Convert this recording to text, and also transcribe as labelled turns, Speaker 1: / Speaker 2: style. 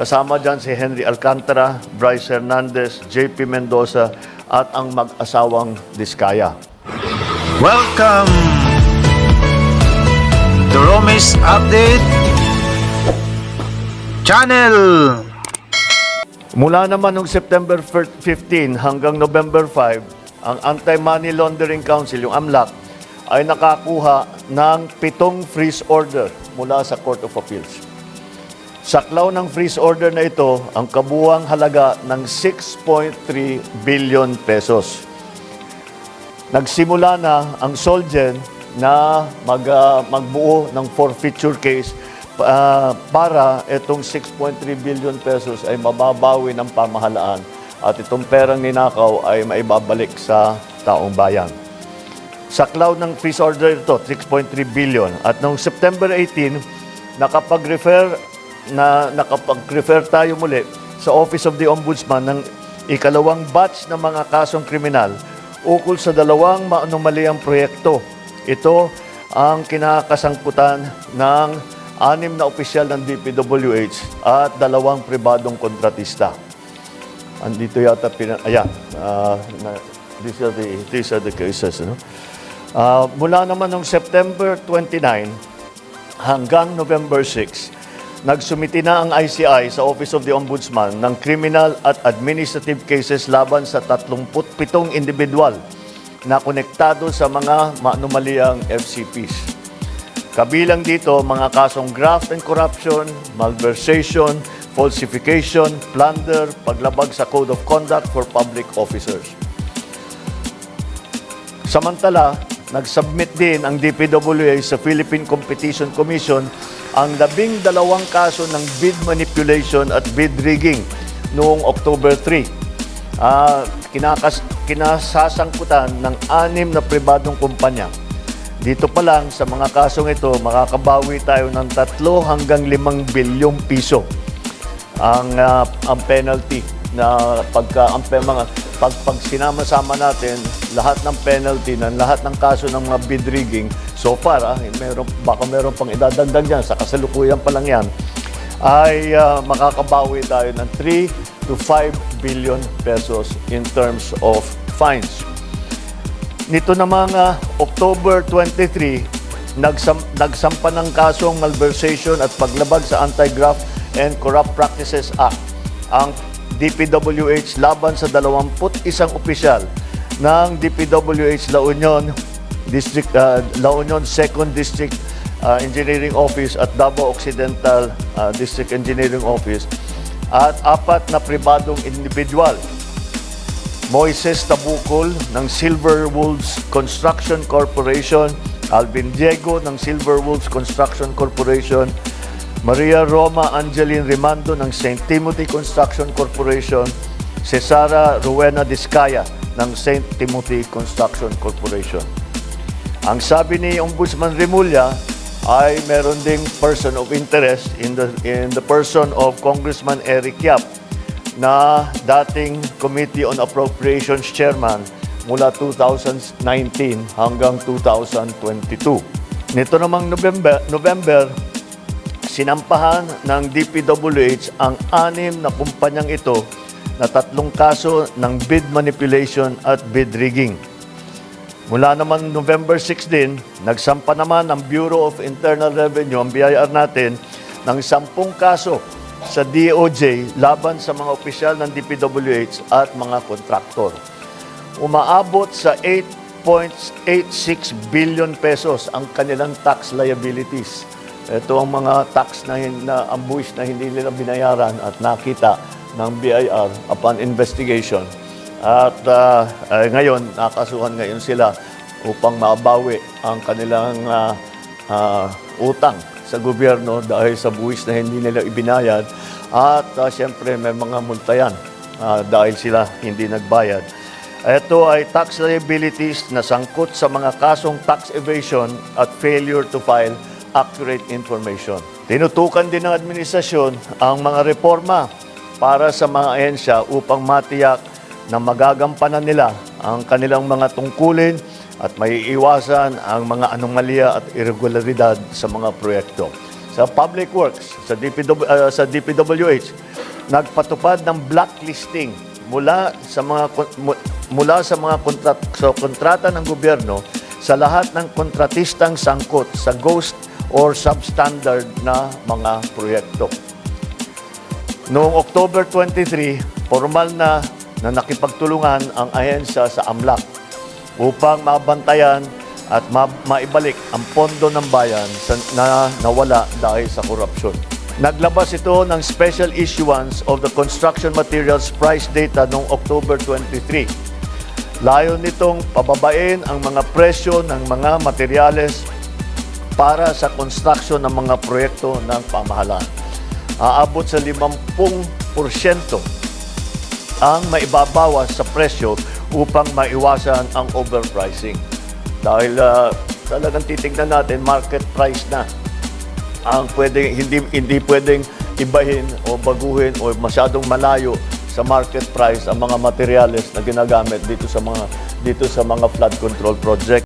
Speaker 1: Kasama dyan si Henry Alcantara, Bryce Hernandez, JP Mendoza at ang mag-asawang Diskaya.
Speaker 2: Welcome to Romis Update Channel.
Speaker 1: Mula naman noong September 15 hanggang November 5, ang Anti-Money Laundering Council, yung AMLAC, ay nakakuha ng pitong freeze order mula sa Court of Appeals. Saklaw ng freeze order na ito ang kabuwang halaga ng 6.3 billion pesos. Nagsimula na ang Solgen na mag, ah, magbuo ng forfeiture case ah, para itong 6.3 billion pesos ay mababawi ng pamahalaan at itong perang ninakaw ay maibabalik sa taong bayan. Sa cloud ng freeze order ito, 6.3 billion. At noong September 18, nakapag-refer na nakapag-refer tayo muli sa Office of the Ombudsman ng ikalawang batch ng mga kasong kriminal ukol sa dalawang maanomaliang proyekto. Ito ang kinakasangkutan ng anim na opisyal ng DPWH at dalawang pribadong kontratista. Andito yata pina ayan. ah, na, these are the these are the cases, no? Ah, mula naman noong September 29 hanggang November 6, nagsumiti na ang ICI sa Office of the Ombudsman ng criminal at administrative cases laban sa 37 individual na konektado sa mga maanomaliang FCPs. Kabilang dito mga kasong graft and corruption, malversation, falsification, plunder, paglabag sa Code of Conduct for Public Officers. Samantala, nag-submit din ang DPWA sa Philippine Competition Commission ang labing dalawang kaso ng bid manipulation at bid rigging noong October 3. Ah, kinakas, kinasasangkutan ng anim na pribadong kumpanya. Dito pa lang sa mga kasong ito, makakabawi tayo ng tatlo hanggang limang bilyong piso ang ah, ang penalty na pagka ang mga pag, pag sinama-sama natin lahat ng penalty ng lahat ng kaso ng mga bid rigging so far ah, meron baka meron pang idadagdag diyan sa kasalukuyan pa lang yan ay ah, makakabawi tayo ng 3 to 5 billion pesos in terms of fines. Nito na mga October 23, nagsam, nagsampa ng kasong malversation at paglabag sa Anti-Graft and Corrupt Practices Act ang DPWH laban sa 21 opisyal ng DPWH La Union District uh, La Union 2nd District uh, Engineering Office at Davao Occidental uh, District Engineering Office at apat na pribadong individual Moises Tabukol ng Silver Wolves Construction Corporation, Alvin Diego ng Silver Wolves Construction Corporation, Maria Roma Angeline Rimando ng St. Timothy Construction Corporation, Cesara Rowena Discaya ng St. Timothy Construction Corporation. Ang sabi ni Ombudsman Remulla ay meron ding person of interest in the in the person of Congressman Eric Yap na dating Committee on Appropriations Chairman mula 2019 hanggang 2022. Nito namang November, November sinampahan ng DPWH ang anim na kumpanyang ito na tatlong kaso ng bid manipulation at bid rigging. Mula naman November 6 din, nagsampa naman ang Bureau of Internal Revenue, ang BIR natin, ng sampung kaso sa DOJ laban sa mga opisyal ng DPWH at mga kontraktor. Umaabot sa 8.86 billion pesos ang kanilang tax liabilities. Ito ang mga tax na, na buwis na hindi nila binayaran at nakita ng BIR upon investigation. At ah, eh, ngayon, nakasuhan ngayon sila upang mabawi ang kanilang ah, ah, utang sa gobyerno dahil sa buwis na hindi nila ibinayad. At ah, siyempre may mga multa yan ah, dahil sila hindi nagbayad. Ito ay tax liabilities na sangkot sa mga kasong tax evasion at failure to file accurate information. Tinutukan din ng administrasyon ang mga reforma para sa mga ahensya upang matiyak na magagampanan nila ang kanilang mga tungkulin at may iwasan ang mga anomalya at irregularidad sa mga proyekto. sa Public Works, sa, DPW, uh, sa DPWH, nagpatupad ng blacklisting mula sa mga mula sa mga kontrat, sa kontrata ng gobyerno sa lahat ng kontratistang sangkot sa ghost or substandard na mga proyekto. Noong October 23, formal na na nakipagtulungan ang ahensya sa AMLAC upang mabantayan at ma- maibalik ang pondo ng bayan sa, na nawala dahil sa korupsyon. Naglabas ito ng special issuance of the construction materials price data noong October 23. Layo nitong pababain ang mga presyo ng mga materyales para sa construction ng mga proyekto ng pamahalaan. Aabot sa 50% ang maibabawas sa presyo upang maiwasan ang overpricing. Dahil ah, talagang titingnan natin, market price na ang pwede, hindi, hindi pwedeng ibahin o baguhin o masyadong malayo sa market price ang mga materyales na ginagamit dito sa mga dito sa mga flood control project.